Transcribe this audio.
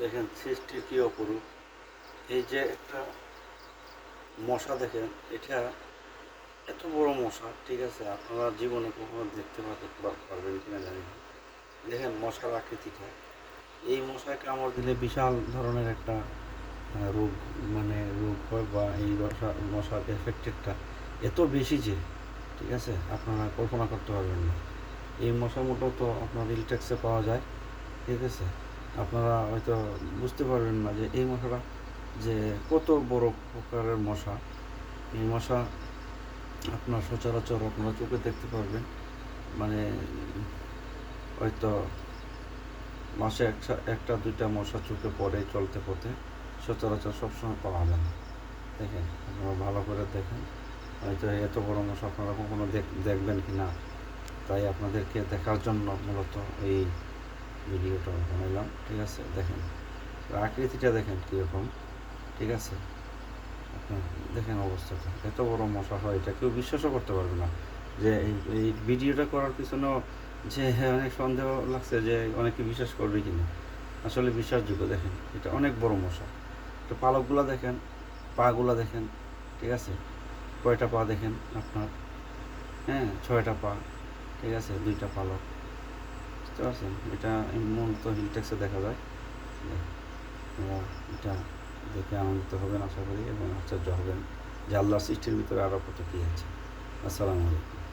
দেখেন, সৃষ্টি কি অপরূপ। এই যে একটা মশা দেখেন, এটা এত বড় মশা, ঠিক আছে? আপনারা জীবনে কখনো দেখতে পারবেন কিনা জানি না। দেখেন, মশার আকৃতিটা। এই মশায় কামড় দিলে বিশাল ধরনের একটা রোগ মানে রোগ হয় বা এই মশা মশার এফেক্টেডটা এত বেশি যে, ঠিক আছে? আপনারা কল্পনা করতে পারবেন না। এই মশা মোটো তো আপনার ইলটেক্সে পাওয়া যায়। ঠিক আছে? আপনারা হয়তো বুঝতে পারবেন না যে এই মশাটা যে কত বড় প্রকারের মশা, এই মশা আপনার সচরাচর আপনারা চোখে দেখতে পারবেন। মানে হয়তো মাসে একটা একটা, দুইটা মশা চোখে পড়ে, চলতে পথে, সচরাচর সবসময় পাওয়া যায় না। দেখেন, আপনারা ভালো করে দেখেন। হয়তো এত বড় মশা আপনারা কখনো দেখ- দেখবেন কি না তাই আপনাদেরকে দেখার জন্য মূলত এই ভিডিওটা বানাইলাম ঠিক আছে? দেখেন, আকৃতিটা দেখেন কীরকম, ঠিক আছে? দেখেন অবস্থাটা, এত বড় মশা হয়, এটা কেউ বিশ্বাসও করতে পারবে না যে এই ভিডিওটা করার পিছনেও যে অনেক সন্দেহ লাগছে যে অনেকে বিশ্বাস করবে কি না আসলে বিশ্বাসযোগ্য, দেখেন, এটা অনেক বড় মশা। তো পালকগুলো দেখেন, পাগুলো দেখেন, ঠিক আছে? কয়টা পা দেখেন আপনার? হ্যাঁ ছয়টা পা, ঠিক আছে? দুইটা পালক। বুঝতে এটা মূলত হিলটেক্সে দেখা যায়। আপনারা এটা দেখে আনন্দিত হবেন আশা করি এবং আশ্চর্য হবেন যে আল্লাহর সৃষ্টির ভিতরে আরও কত কী আছে। আসসালামু আলাইকুম।